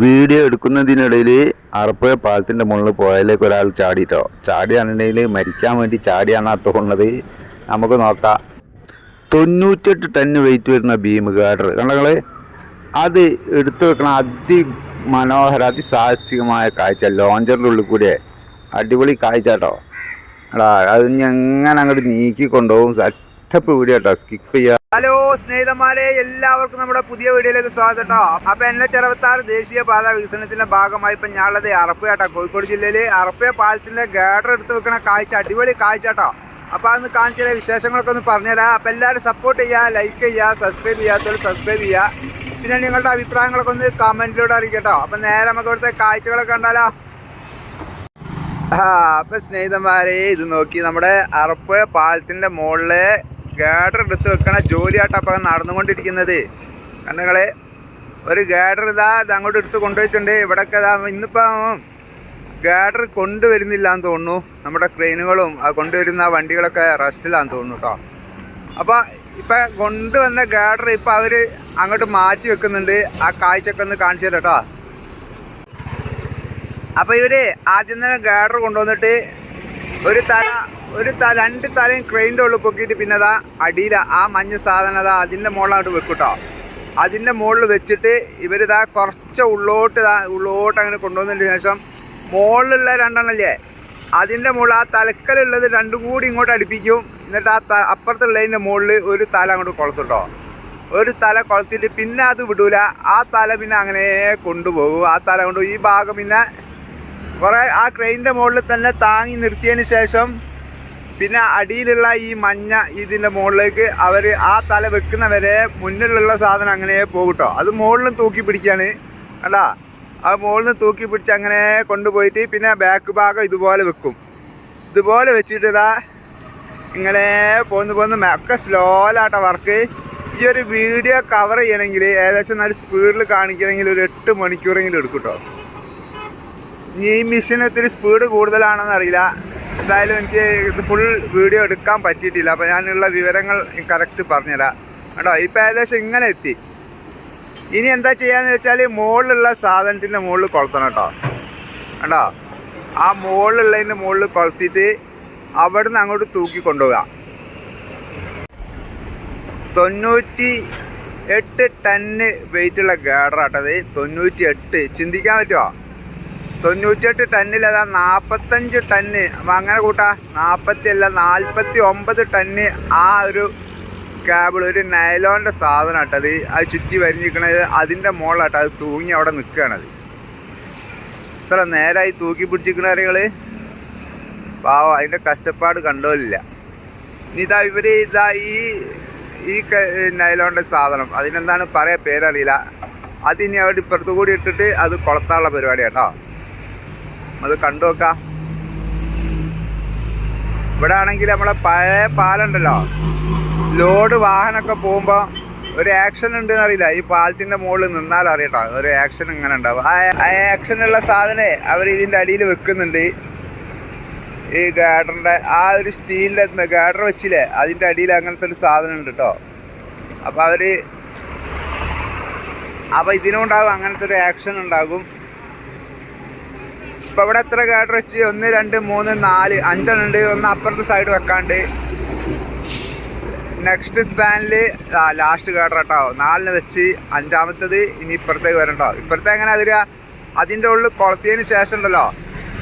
Video എടുക്കുന്നതിനിടയിൽ Arappuzha പാലത്തിന്റെ മുകളിൽ പോയാലേക്ക് ഒരാൾ ചാടിയിട്ടോ. ചാടിയാണെന്നുണ്ടെങ്കിൽ മരിക്കാൻ വേണ്ടി ചാടിയാണ് തോന്നുന്നത് നമുക്ക് നോക്കാം. തൊണ്ണൂറ്റെട്ട് ടൺ വെയിറ്റ് വരുന്ന ഭീമ ഗാഡർ കണ്ടങ്ങൾ അത് എടുത്തു വെക്കണ അതി മനോഹര അതിസാഹസികമായ കാഴ്ച. ലോഞ്ചറിന്റെ ഉള്ളിൽ കൂടെ അടിപൊളി കാഴ്ച കേട്ടോ. എടാ അത് ഞങ്ങനെ അങ്ങോട്ട് നീക്കി സെറ്റപ്പ് വീഡിയോ കേട്ടോ സ്കിപ്പ് ചെയ്യുക ഹലോ സ്നേഹിതന്മാരെ എല്ലാവർക്കും നമ്മുടെ പുതിയ വീഡിയോയിലേക്ക് സ്വാഗതം കേട്ടോ അപ്പൊ എന്നെ ദേശീയ ദേശീയപാത വികസനത്തിന്റെ ഭാഗമായി ഇപ്പൊ ഞാനുള്ളത് അറപ്പയാട്ടോ കോഴിക്കോട് ജില്ലയിൽ. അറപ്പയ പാലത്തിന്റെ ഗാഡർ എടുത്ത് വെക്കണ കാഴ്ച അടിപൊളി കാഴ്ച കേട്ടോ അപ്പൊ അന്ന് കാണിച്ച വിശേഷങ്ങളൊക്കെ ഒന്ന് പറഞ്ഞുതരാം അപ്പൊ എല്ലാവരും സപ്പോർട്ട് ചെയ്യുക ലൈക്ക് ചെയ്യുക സബ്സ്ക്രൈബ് ചെയ്യാത്തവർ സബ്സ്ക്രൈബ് ചെയ്യുക പിന്നെ നിങ്ങളുടെ അഭിപ്രായങ്ങളൊക്കെ ഒന്ന് കമന്റിലൂടെ അറിയിക്കട്ടോ അപ്പൊ നേരെ നമുക്ക് ഇവിടുത്തെ കാഴ്ചകളൊക്കെ കണ്ടാലോ. ആ അപ്പൊ സ്നേഹിതന്മാരെ ഇത് നോക്കി നമ്മുടെ അറപ്പ് പാലത്തിന്റെ മുകളിൽ ഗാഡർ എടുത്ത് വെക്കണ ജോലിയാട്ടോ അപ്പം നടന്നുകൊണ്ടിരിക്കുന്നത്. കണ്ണുങ്ങളെ ഒരു ഗാഡർ ഇതാ ഇത് അങ്ങോട്ട് എടുത്ത് കൊണ്ടുപോയിട്ടുണ്ട്. ഇവിടെയൊക്കെ ഇതാ ഇന്നിപ്പോ ഗാഡർ കൊണ്ടുവരുന്നില്ല എന്ന് തോന്നുന്നു. നമ്മുടെ ക്രെയിനുകളും കൊണ്ടുവരുന്ന വണ്ടികളൊക്കെ റെസ്റ്റിലാന്ന് തോന്നുന്നു കേട്ടോ അപ്പോൾ ഇപ്പം കൊണ്ടുവന്ന ഗാഡർ ഇപ്പം അവർ അങ്ങോട്ട് മാറ്റി വെക്കുന്നുണ്ട്. ആ കാഴ്ചയൊക്കെ ഒന്ന് കാണിച്ചു തരാം കേട്ടോ അപ്പോൾ ഇവർ ആദ്യം തന്നെ ഗാഡർ കൊണ്ടുവന്നിട്ട് ഒരു തല ഒരു ത രണ്ട് തലയും ക്രെയിന്റെ ഉള്ളിൽ പൊക്കിയിട്ട് പിന്നെ അതാ അടിയില ആ മഞ്ഞ സാധനം അതാ അതിന്റെ മുകളിലോട്ട് വെക്കൂട്ടോ. കേട്ടോ അതിന്റെ മുകളിൽ വെച്ചിട്ട് ഇവരിതാ കുറച്ച് ഉള്ളോട്ട് ഇതാ ഉള്ളോട്ട് അങ്ങനെ കൊണ്ടുവന്നതിന് ശേഷം മുകളിലുള്ള രണ്ടെണ്ണല്ലേ അതിന്റെ മുകളിൽ ആ തലക്കലുള്ളത് രണ്ടും കൂടി ഇങ്ങോട്ട് അടുപ്പിക്കും. എന്നിട്ട് ആ ത അപ്പുറത്തുള്ളതിന്റെ മുകളിൽ ഒരു തല അങ്ങോട്ട് കൊളുത്തുട്ടോ. ഒരു തല കൊളുത്തിട്ട് പിന്നെ അത് വിടൂല. ആ തല പിന്നെ അങ്ങനെ കൊണ്ടുപോകും. ആ തല കൊണ്ട് ഈ ഭാഗം പിന്നെ കുറേ ആ ക്രെയിനിന്റെ മുകളിൽ തന്നെ താങ്ങി നിർത്തിയതിന് ശേഷം പിന്നെ അടിയിലുള്ള ഈ മഞ്ഞ ഇതിന്റെ മുകളിലേക്ക് അവർ ആ തല വെക്കുന്നവരെ മുന്നിലുള്ള സാധനം അങ്ങനെ പോകട്ടോ. അത് മുകളിലും തൂക്കി പിടിക്കാണ്. കണ്ടാ? അത് മുകളിൽ നിന്ന് തൂക്കി പിടിച്ച് അങ്ങനെ കൊണ്ടുപോയിട്ട് പിന്നെ ബാക്ക് ഭാഗം ഇതുപോലെ വെക്കും. ഇതുപോലെ വെച്ചിട്ട് ഇതാ ഇങ്ങനെ പോന്ന് പോന്ന് ഒക്കെ സ്ലോലാട്ടോ വർക്ക് ഈ ഒരു വീഡിയോ കവർ ചെയ്യണമെങ്കിൽ ഏകദേശം നല്ല സ്പീഡിൽ കാണിക്കണമെങ്കിൽ ഒരു എട്ട് മണിക്കൂറെങ്കിലും എടുക്കും കേട്ടോ ഈ മെഷീൻ ഒത്തിരി സ്പീഡ് കൂടുതലാണെന്ന് അറിയില്ല. എന്തായാലും എനിക്ക് ഇത് ഫുൾ വീഡിയോ എടുക്കാൻ പറ്റിയിട്ടില്ല. അപ്പോൾ ഞാനുള്ള വിവരങ്ങൾ കറക്റ്റ് പറഞ്ഞുതരാം. കേട്ടോ ഇപ്പം ഏകദേശം ഇങ്ങനെ എത്തി. ഇനി എന്താ ചെയ്യാന്ന് വെച്ചാൽ മുകളിലുള്ള സാധനത്തിന്റെ മുകളിൽ കൊളുത്തണം കേട്ടോ. കേട്ടോ ആ മുകളിലുള്ളതിന്റെ മുകളിൽ കൊളുത്തിയിട്ട് അവിടുന്ന് അങ്ങോട്ട് തൂക്കി കൊണ്ടുപോവുക. തൊണ്ണൂറ്റി എട്ട് ടണ്ണ് വെയിറ്റുള്ള ഗാഡറാട്ടത് തൊണ്ണൂറ്റി എട്ട് ചിന്തിക്കാൻ പറ്റുമോ തൊണ്ണൂറ്റിയെട്ട് ടണ്ണിൽ അതാ നാൽപ്പത്തഞ്ച് ടണ്ണ് അങ്ങനെ കൂട്ടാ നാൽപ്പത്തി അല്ല നാൽപ്പത്തി ഒമ്പത് ടണ്ണ് ആ ഒരു കേബിൾ ഒരു നൈലോണിന്റെ സാധനം ആട്ടത് അത്. ചുറ്റി വരിഞ്ഞിരിക്കണത് അതിന്റെ മുകളിലാട്ടോ അത് തൂങ്ങി അവിടെ നിൽക്കുകയാണത് ഇത്ര നേരമായി തൂക്കി പിടിച്ചിരിക്കണ കാര്യങ്ങൾ പാവം അതിന്റെ കഷ്ടപ്പാട് കണ്ടോലില്ല. ഇനി ഇതാ ഇവർ ഇതാ ഈ ഈ നൈലോണിന്റെ സാധനം. അതിനെന്താണ് പറയാ പേരറിയില്ല. അതിനി അവിടെ ഇപ്പുറത്ത് കൂടി ഇട്ടിട്ട് അത് കൊളത്താനുള്ള പരിപാടിയാണ് കേട്ടോ അത് കണ്ടു നോക്കാം. ഇവിടെ ആണെങ്കിൽ നമ്മളെ പഴയ പാലുണ്ടല്ലോ. ലോഡ് വാഹനമൊക്കെ പോകുമ്പോൾ ഒരു ആക്ഷൻ ഉണ്ട് അറിയില്ല. ഈ പാലത്തിന്റെ മുകളിൽ നിന്നാൽ അറിയട്ടോ. ഒരു ആക്ഷൻ ഇങ്ങനെ ഉണ്ടാവും. ആ ആക്ഷനുള്ള സാധനം അവർ ഇതിന്റെ അടിയിൽ വെക്കുന്നുണ്ട്. ഈ ഗാഡറിന്റെ ആ ഒരു സ്റ്റീലിന്റെ ഗാഡർ വെച്ചില്ലേ? അതിന്റെ അടിയിൽ അങ്ങനത്തെ ഒരു സാധനം ഉണ്ട് കേട്ടോ അപ്പൊ അവർ അപ്പൊ ഇതിനുണ്ടാകും അങ്ങനത്തെ ഒരു ആക്ഷൻ ഉണ്ടാകും. ഇപ്പൊ ഇവിടെ എത്ര ഗാഡർ വെച്ച് ഒന്ന് രണ്ട് മൂന്ന് നാല്. അഞ്ചെണ്ണം ഉണ്ട്. ഒന്ന് അപ്പുറത്തെ സൈഡ് വെക്കാണ്ട്. നെക്സ്റ്റ് സ്പാനിൽ ലാസ്റ്റ് ഗാഡർ കേട്ടോ നാലിന് വെച്ച് അഞ്ചാമത്തത് ഇനി ഇപ്പുറത്തേക്ക് വരണ്ടോ? ഇപ്പുറത്തെ എങ്ങനെ വരിക? അതിന്റെ ഉള്ളിൽ കുളത്തിയതിന് ശേഷം ഉണ്ടല്ലോ.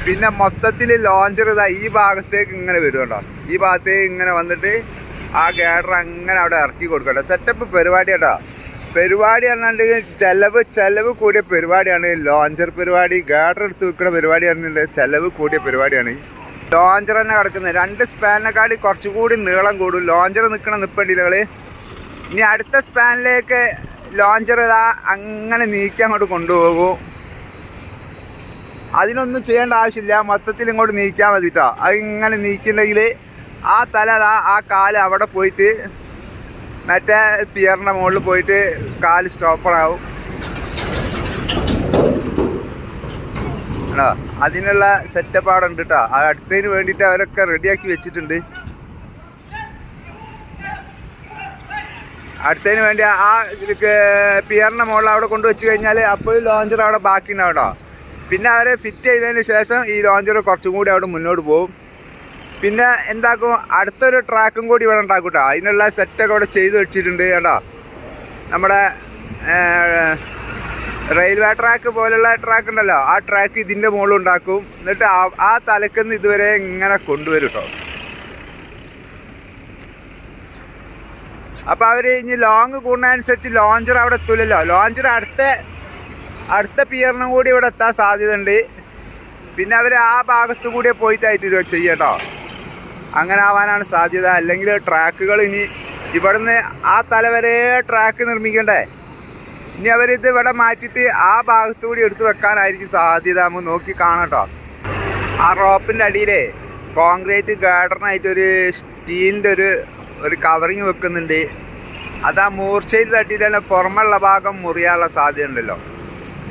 പിന്നെ മൊത്തത്തിൽ ലോഞ്ചർ ഇതാ ഈ ഭാഗത്തേക്ക് ഇങ്ങനെ വരുമല്ലോ ഈ ഭാഗത്തേക്ക് ഇങ്ങനെ വന്നിട്ട് ആ ഗാഡർ അങ്ങനെ അവിടെ ഇറക്കി കൊടുക്കട്ടോ. സെറ്റപ്പ് പരിപാടി കേട്ടോ പരിപാടി പറഞ്ഞിട്ടുണ്ടെങ്കിൽ ചെലവ് ചെലവ് കൂടിയ പരിപാടിയാണ്. ലോഞ്ചർ പരിപാടി ഗാഡർ എടുത്ത് വെക്കുന്ന പരിപാടി പറഞ്ഞിട്ടുണ്ടെങ്കിൽ ചെലവ് കൂടിയ പരിപാടിയാണ്. ലോഞ്ചർ തന്നെ കിടക്കുന്നത്. രണ്ട് സ്പാനിനെക്കാട്ടി കുറച്ചുകൂടി നീളം കൂടും. ലോഞ്ചർ നിൽക്കണ നിപ്പണ്ടിലകൾ ഇനി അടുത്ത സ്പാനിലേക്ക് ലോഞ്ചർ ഇതാ അങ്ങനെ നീക്കി അങ്ങോട്ട് കൊണ്ടുപോകും. അതിനൊന്നും ചെയ്യേണ്ട ആവശ്യമില്ല. മൊത്തത്തിൽ ഇങ്ങോട്ട് നീക്കാൻ മതിട്ടോ അത് ഇങ്ങനെ നീക്കിണ്ടെങ്കിൽ ആ തല ആ കാൽ അവിടെ പോയിട്ട് മറ്റേ പിയറിന്റെ മുകളിൽ പോയിട്ട് കാൽ സ്റ്റോപ്പറാവും ആണോ അതിനുള്ള സെറ്റപ്പ് അവിടെ ഉണ്ട് കേട്ടോ അത് അടുത്തതിന് വേണ്ടിയിട്ട് അവരൊക്കെ റെഡിയാക്കി വെച്ചിട്ടുണ്ട്. അടുത്തതിന് വേണ്ടി ആ പിയറിന്റെ മുകളിൽ അവിടെ കൊണ്ട് വെച്ച് കഴിഞ്ഞാൽ അപ്പോൾ ലോഞ്ചർ അവിടെ ബാക്കി ഉണ്ടാവും കേട്ടോ പിന്നെ അവരെ ഫിറ്റ് ചെയ്തതിന് ശേഷം ഈ ലോഞ്ചർ കുറച്ചും കൂടി അവിടെ മുന്നോട്ട് പോകും. പിന്നെ എന്താക്കും അടുത്തൊരു ട്രാക്കും കൂടി ഇവിടെ ഉണ്ടാക്കും കേട്ടോ അതിനുള്ള സെറ്റൊക്കെ ഇവിടെ ചെയ്ത് വെച്ചിട്ടുണ്ട് കേട്ടോ നമ്മുടെ റെയിൽവേ ട്രാക്ക് പോലുള്ള ട്രാക്ക് ഉണ്ടല്ലോ. ആ ട്രാക്ക് ഇതിന്റെ മുകളിൽ ഉണ്ടാക്കും. എന്നിട്ട് ആ- തലക്കുന്ന് ഇതുവരെ ഇങ്ങനെ കൊണ്ടുവരും കേട്ടോ അപ്പോൾ അവർ ഇനി ലോങ് കൂടുന്നതനുസരിച്ച് ലോഞ്ചർ അവിടെ എത്തൂലല്ലോ. ലോഞ്ചർ അടുത്ത അടുത്ത പിയറിനും കൂടി ഇവിടെ എത്താൻ സാധ്യതയുണ്ട്. പിന്നെ അവർ ആ ഭാഗത്തു കൂടി പോയിട്ടായിട്ട് ചെയ്യട്ടോ അങ്ങനെ ആവാനാണ് സാധ്യത. അല്ലെങ്കിൽ ട്രാക്കുകൾ ഇനി ഇവിടുന്ന് ആ തല വരെ ട്രാക്ക് നിർമ്മിക്കണ്ടേ? ഇനി അവരിത് ഇവിടെ മാറ്റിയിട്ട് ആ ഭാഗത്തു കൂടി എടുത്തു വെക്കാനായിരിക്കും സാധ്യത. നമുക്ക് നോക്കി കാണട്ടോ ആ റോപ്പിന്റെ അടിയിലേ കോൺക്രീറ്റ് ഗാർഡനായിട്ടൊരു സ്റ്റീലിന്റെ ഒരു ഒരു കവറിങ് വെക്കുന്നുണ്ട്. അത് ആ മൂർച്ചയിൽ തട്ടിയിട്ട് തന്നെ പുറമുള്ള ഭാഗം മുറിയാനുള്ള സാധ്യത ഉണ്ടല്ലോ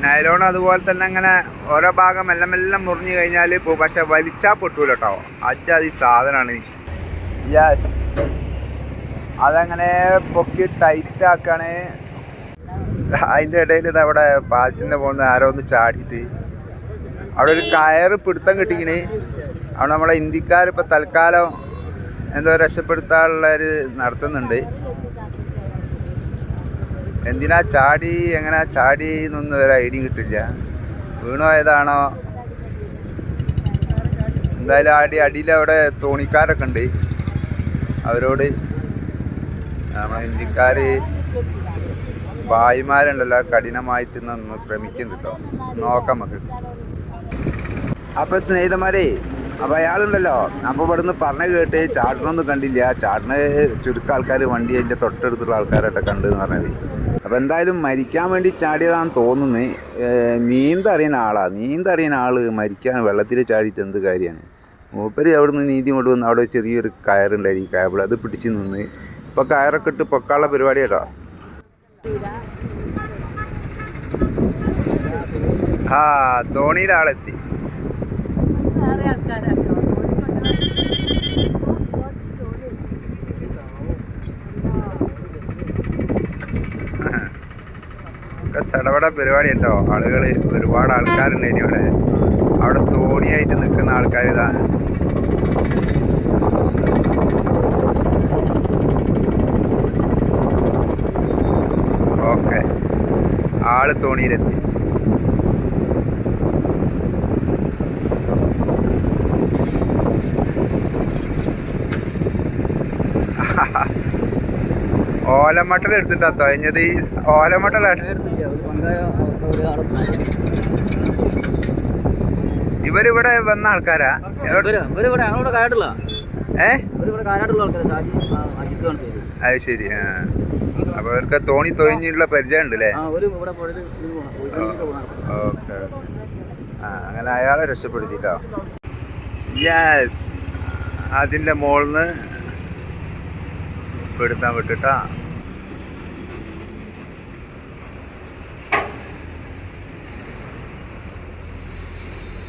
നൈലോൺ അതുപോലെ തന്നെ അങ്ങനെ ഓരോ ഭാഗം മെല്ലെ മെല്ലെ മുറിഞ്ഞു കഴിഞ്ഞാൽ ഇപ്പോൾ പക്ഷെ വലിച്ചാൽ പൊട്ടൂല കേട്ടോ അജാതി സാധനമാണ് യെസ് അതങ്ങനെ പൊക്കി ടൈറ്റ് ആക്കാണ്. അതിന്റെ ഇടയിൽ ഇത് അവിടെ പാലത്തിന്റെ പോകുന്ന ആരോ ഒന്ന് ചാടിയിട്ട്. അവിടെ ഒരു കയറ് പിടുത്തം കിട്ടിക്കണി അവിടെ നമ്മളെ ഇന്ത്യക്കാർ ഇപ്പോൾ തൽക്കാലം എന്തോ രക്ഷപ്പെടുത്താനുള്ള ഒരു നടത്തുന്നുണ്ട്. എന്തിനാ ചാടി എങ്ങനെ ചാടി എന്നൊന്നും ഒരു ഐഡിയ കിട്ടില്ല. വീണോ ഏതാണോ എന്തായാലും ആടി അടിയിൽ അവിടെ തോണിക്കാരൊക്കെ ഉണ്ട്. അവരോട് നമ്മളെ ഇന്ത്യക്കാർ ഭായിമാരുണ്ടല്ലോ കഠിനമായിട്ട് നിന്ന് ശ്രമിക്കുന്നുണ്ട് കേട്ടോ നോക്കാം നമുക്ക്. അപ്പൊ സ്നേഹിതന്മാരെ അപ്പൊ അയാളുണ്ടല്ലോ. അപ്പൊ ഇവിടുന്ന് പറഞ്ഞു കേട്ട് ചാട്ടനൊന്നും കണ്ടില്ല. ചാടണ ചുരുക്കം ആൾക്കാർ വണ്ടി അതിന്റെ തൊട്ടടുത്തുള്ള ആൾക്കാരായിട്ട് കണ്ടെന്ന് പറഞ്ഞത് അപ്പൊ എന്തായാലും മരിക്കാൻ വേണ്ടി ചാടിയതാന്ന് തോന്നുന്നത് നീന്തറിയുന്ന ആളാണ് നീന്തറിയുന്ന ആൾ മരിക്കാൻ വെള്ളത്തിൽ ചാടിയിട്ട് എന്ത് കാര്യമാണ് മൂപ്പര് നിന്ന് നീന്തി കൊണ്ട് വന്ന് അവിടെ ചെറിയൊരു കയറുണ്ടായിരിക്കും കയറിൽ അത് പിടിച്ച് നിന്ന്. ഇപ്പോൾ കയറൊക്കെ ഇട്ട് പൊക്കാനുള്ള പരിപാടി കേട്ടോ. ആ തോണിയിൽ സടപട പരിപാടി ഉണ്ടോ? ആളുകൾ ഒരുപാട് ആൾക്കാരുണ്ട് ഇനി ഇവിടെ. അവിടെ തോണിയായിട്ട് നിൽക്കുന്ന ആൾക്കാർ ഇതാണ് ഓക്കെ. ആൾ തോണിയിലെത്തി. ഓലമട്ടൽ എടുത്തിട്ടാ തൊഴഞ്ഞത് ഈ ഓലമട്ടലാണ് ഇവരിവിടെ വന്ന ആൾക്കാരാ? ഏ? അത് ശരി ആ. അപ്പൊ അവർക്ക് തോണി തൊഴിഞ്ഞുള്ള പരിചയം ഉണ്ട് അല്ലേ ഓക്കെ ആ അങ്ങനെ അയാളെ രക്ഷപ്പെടുത്തിട്ടോ. യെസ് അതിന്റെ മുകളിൽ നിന്ന് പെടുത്താൻ വിട്ടിട്ടാ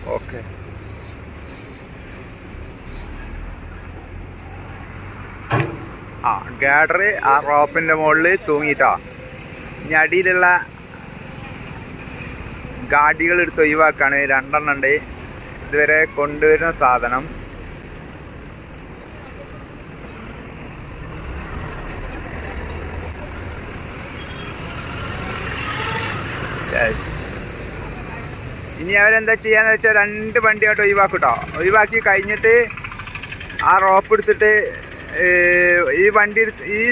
ഓക്കെ ആ ഗാഡർ ആ റോപ്പിന്റെ മുകളിൽ തൂങ്ങിയിട്ടോ. ഇനി അടിയിലുള്ള ഗാഡികൾ എടുത്ത് ഒഴിവാക്കാണ്. രണ്ടെണ്ണം ഉണ്ട്. ഇതുവരെ കൊണ്ടുവരുന്ന സാധനം. ഇനി അവരെന്താ ചെയ്യാന്ന് വെച്ചാൽ രണ്ട് വണ്ടിയായിട്ട് ഒഴിവാക്കും കേട്ടോ ഒഴിവാക്കി കഴിഞ്ഞിട്ട് ആ റോപ്പ് എടുത്തിട്ട് ഈ വണ്ടി ഈ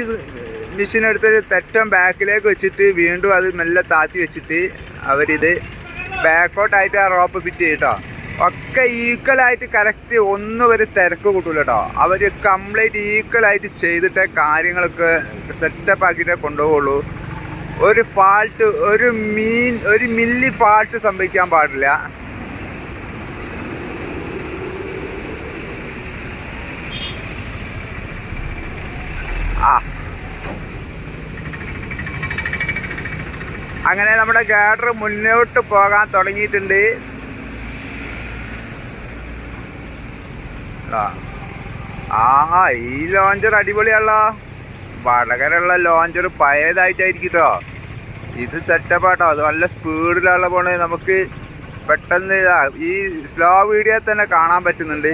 മെഷീൻ എടുത്തിട്ട് തെറ്റം ബാക്കിലേക്ക് വെച്ചിട്ട് വീണ്ടും അത് നല്ല താത്തി വെച്ചിട്ട് അവരിത് ബാക്കോട്ടായിട്ട് ആ റോപ്പ് ഫിറ്റ് ചെയ്യട്ടോ. ഒക്കെ ഈക്വലായിട്ട് കറക്റ്റ് ഒന്നും ഒരു തിരക്ക് കൂട്ടൂല കേട്ടോ അവർ കംപ്ലീറ്റ് ഈക്വലായിട്ട് ചെയ്തിട്ടേ കാര്യങ്ങളൊക്കെ സെറ്റപ്പ് ആക്കിയിട്ടേ കൊണ്ടുപോകുള്ളൂ ഒരു ഫാൾട്ട് ഒരു മീൻ ഒരു മില്ലി ഫാൾട്ട് സംഭവിക്കാൻ പാടില്ല ആ അങ്ങനെ നമ്മുടെ ഗാഡർ മുന്നോട്ട് പോകാൻ തുടങ്ങിയിട്ടുണ്ട്. ആ. ഈ ലോഞ്ചർ അടിപൊളിയാണല്ലോ. വടകരയുള്ള ലോഞ്ചർ പഴയതായിട്ടായിരിക്കും കേട്ടോ ഇത് സെറ്റപ്പാട്ടോ അത് നല്ല സ്പീഡിലുള്ള പോണേ നമുക്ക് പെട്ടെന്ന് ഈ സ്ലോ വീഡിയോ തന്നെ കാണാൻ പറ്റുന്നുണ്ട്.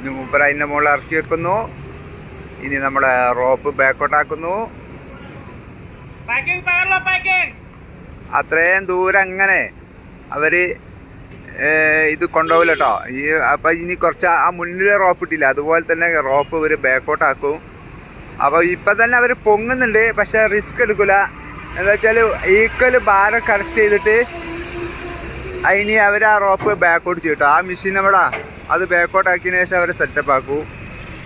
ഇനി മൂപ്പർ അതിന്റെ മുകളിൽ ഇറക്കി വെക്കുന്നു. ഇനി നമ്മൾ റോപ്പ് ബാക്കോട്ടാക്കുന്നു അത്രയും ദൂരം അങ്ങനെ അവർ ഇത് കൊണ്ടുപോകില്ല കേട്ടോ ഈ അപ്പം ഇനി കുറച്ച് ആ മുന്നിലെ റോപ്പ് ഇട്ടില്ല. അതുപോലെ തന്നെ റോപ്പ് ഇവർ ബാക്കോട്ടാക്കും അപ്പോൾ ഇപ്പം തന്നെ അവർ പൊങ്ങുന്നുണ്ട്. പക്ഷേ റിസ്ക് എടുക്കില്ല എന്താ വെച്ചാൽ ഈക്വൽ ഭാരം കറക്റ്റ് ചെയ്തിട്ട് അതിന് അവർ ആ റോപ്പ് ബാക്കോട്ട് ചെയ്യും കേട്ടോ ആ മെഷീൻ അവിടെ അത് ബാക്കോട്ട് ആക്കിയതിന് ശേഷം അവരെ സെറ്റപ്പ് ആക്കൂ.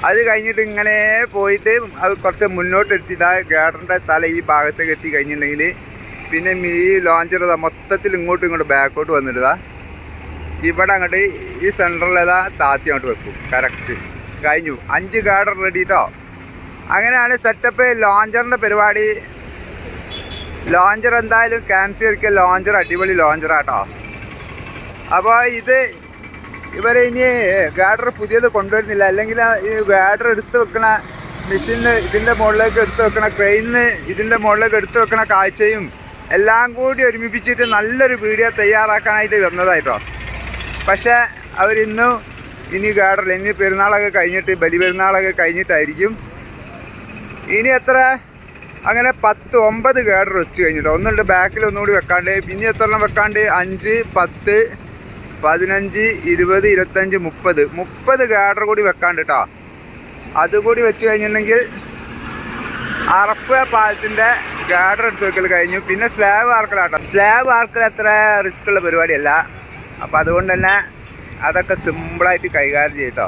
അത് കഴിഞ്ഞിട്ട് ഇങ്ങനെ പോയിട്ട് അത് കുറച്ച് മുന്നോട്ട് എത്തിയിട്ട് ആ ഗാർഡന്റെ തല ഈ ഭാഗത്തേക്ക് എത്തി കഴിഞ്ഞിട്ടുണ്ടെങ്കിൽ പിന്നെ ഈ ലോഞ്ചർ മൊത്തത്തിൽ ഇങ്ങോട്ടും ഇങ്ങോട്ട് ബാക്കോട്ട് വന്നിട്ടാ ഇവിടെ അങ്ങോട്ട് ഈ സെന്ററിൽ ഏതാ താത്തി അങ്ങോട്ട് വെക്കും. കറക്റ്റ് കഴിഞ്ഞു. അഞ്ച് ഗാർഡൻ റെഡി കേട്ടോ അങ്ങനെയാണ് സെറ്റപ്പ് ലോഞ്ചറിന്റെ പരിപാടി. ലോഞ്ചർ എന്തായാലും ക്യാംസിയർക്ക് ലോഞ്ചർ അടിപൊളി ലോഞ്ചറാട്ടോ അപ്പോൾ ഇത് ഇവർ ഇനി ഗാഡർ പുതിയത് കൊണ്ടുവരുന്നില്ല. അല്ലെങ്കിൽ ഈ ഗാഡർ എടുത്തു വെക്കണ മെഷീനിൽ ഇതിന്റെ മുകളിലേക്ക് എടുത്തു വെക്കണ ക്രെയിനിന് ഇതിന്റെ മുകളിലേക്ക് എടുത്തു വെക്കണ കാഴ്ചയും എല്ലാം കൂടി ഒരുമിപ്പിച്ചിട്ട് നല്ലൊരു വീഡിയോ തയ്യാറാക്കാനായിട്ട് വന്നതായിട്ടോ. പക്ഷേ അവരിന്നും ഇനി ഗാഡർ ഇനി പെരുന്നാളൊക്കെ കഴിഞ്ഞിട്ട് ബലി പെരുന്നാളൊക്കെ കഴിഞ്ഞിട്ടായിരിക്കും. ഇനി എത്ര? അങ്ങനെ പത്ത് ഒമ്പത് ഗാഡർ വെച്ച് കഴിഞ്ഞിട്ടോ. ഒന്നുണ്ട് ബാക്കിൽ ഒന്നുകൂടി വെക്കാണ്ട്. പിന്നെ എത്ര എണ്ണം വെക്കാണ്ട്? അഞ്ച് പത്ത് പതിനഞ്ച് ഇരുപത് ഇരുപത്തഞ്ച് മുപ്പത്. മുപ്പത് ഗാർഡർ കൂടി വെക്കാണ്ട് കേട്ടോ അതുകൂടി വെച്ച് കഴിഞ്ഞിട്ടുണ്ടെങ്കിൽ അറപ്പ് പാലത്തിന്റെ ഗാർഡർ എടുത്ത് വെക്കൽ കഴിഞ്ഞു. പിന്നെ സ്ലാബ് ആർക്കലാട്ടോ. സ്ലാബ് ആർക്കൽ അത്ര റിസ്ക് ഉള്ള പരിപാടിയല്ല. അപ്പം അതുകൊണ്ട് തന്നെ അതൊക്കെ സിമ്പിളായിട്ട് കൈകാര്യം ചെയ്യട്ടോ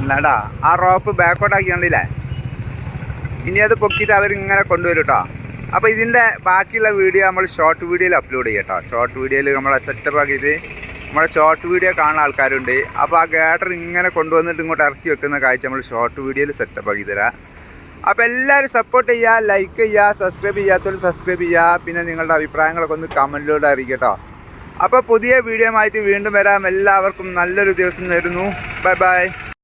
എന്നാടാ ആ റോപ്പ് ബാക്കോട്ട് ആക്കിയാണ്ടില്ലേ? ഇനി അത് പൊക്കിയിട്ട് അവരിങ്ങനെ കൊണ്ടുവരും കേട്ടോ അപ്പോൾ ഇതിന്റെ ബാക്കിയുള്ള വീഡിയോ നമ്മൾ ഷോർട്ട് വീഡിയോയിൽ അപ്ലോഡ് ചെയ്യാം കേട്ടോ ഷോർട്ട് വീഡിയോയിൽ നമ്മളെ സെറ്റപ്പ് ആക്കിയിട്ട് നമ്മളെ ഷോർട്ട് വീഡിയോ കാണുന്ന ആൾക്കാരുണ്ട്. അപ്പോൾ ആ ഗാഡർ ഇങ്ങനെ കൊണ്ടുവന്നിട്ട് ഇങ്ങോട്ട് ഇറക്കി വെക്കുന്ന കാഴ്ച നമ്മൾ ഷോർട്ട് വീഡിയോയിൽ സെറ്റപ്പ് ആക്കി തരാം. അപ്പോൾ എല്ലാവരും സപ്പോർട്ട് ചെയ്യുക ലൈക്ക് ചെയ്യുക സബ്സ്ക്രൈബ് ചെയ്യാത്തവർ സബ്സ്ക്രൈബ് ചെയ്യുക പിന്നെ നിങ്ങളുടെ അഭിപ്രായങ്ങളൊക്കെ ഒന്ന് കമന്റിലൂടെ അറിയിക്കുക കേട്ടോ അപ്പോൾ പുതിയ വീഡിയോ ആയിട്ട് വീണ്ടും വരാം. എല്ലാവർക്കും നല്ലൊരു ദിവസം തരുന്നു ബൈ ബൈ